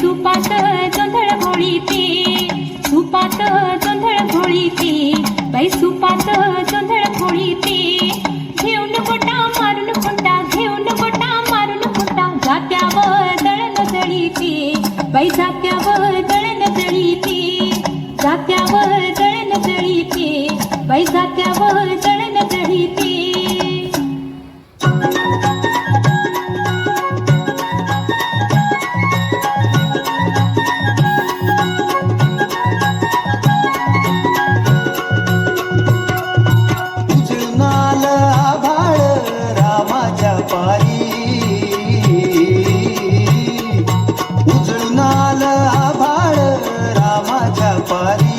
सुपात जोंधळ भोळी ती सुपात जोंधळ भोळी ती बाई सुपात जोंधळ भोळी ती. घेऊन गोटा मारून कुंटा घेऊन गोटा मारून कुंटा जात्यावर दळण जळी ती बाई जात्यावर दळण जळी ती जात्यावर दळण जळी ती बाई जात्यावर पारी उजळून आभाळ रामाच्या पारी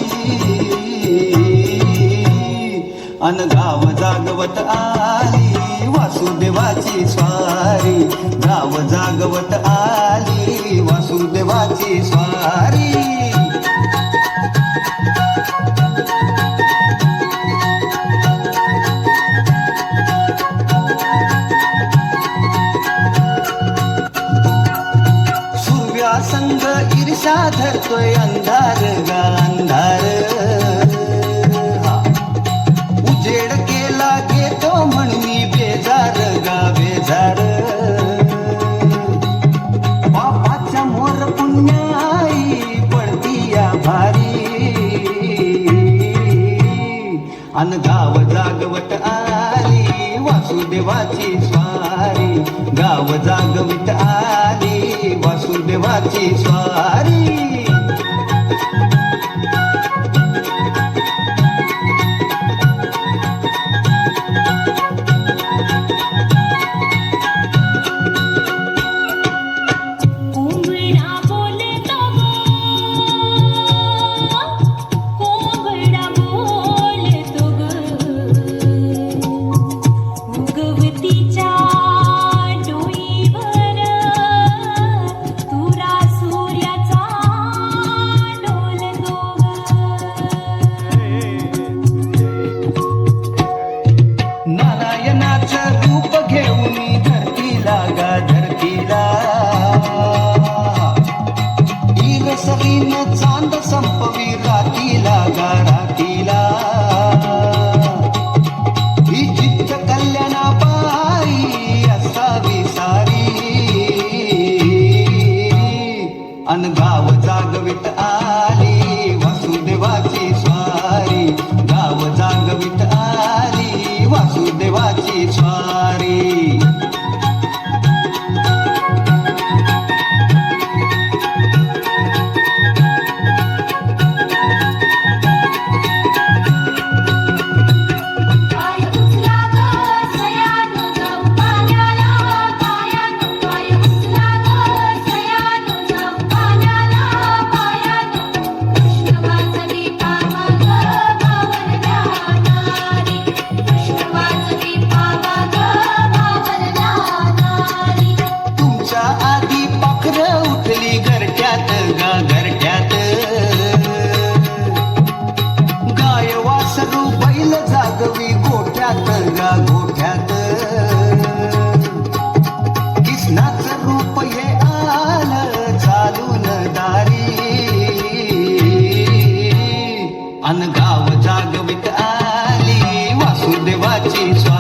अन गाव जागवत आली वासुदेवाची स्वारी. गाव जागवत आली वासुदेवाची स्वारी. सूर्या संग ईर्षा धरतोय अंधार गा अंधार. उजेड केला घेतो म्हणून बेजार गा बेजार. बापाच्या मोर पुण्याई पडती या भारी. अन गाव जागवत आली वासुदेवाची नाव जागवित आली वासुदेवाची स्वारी. कोंबडा Chỉ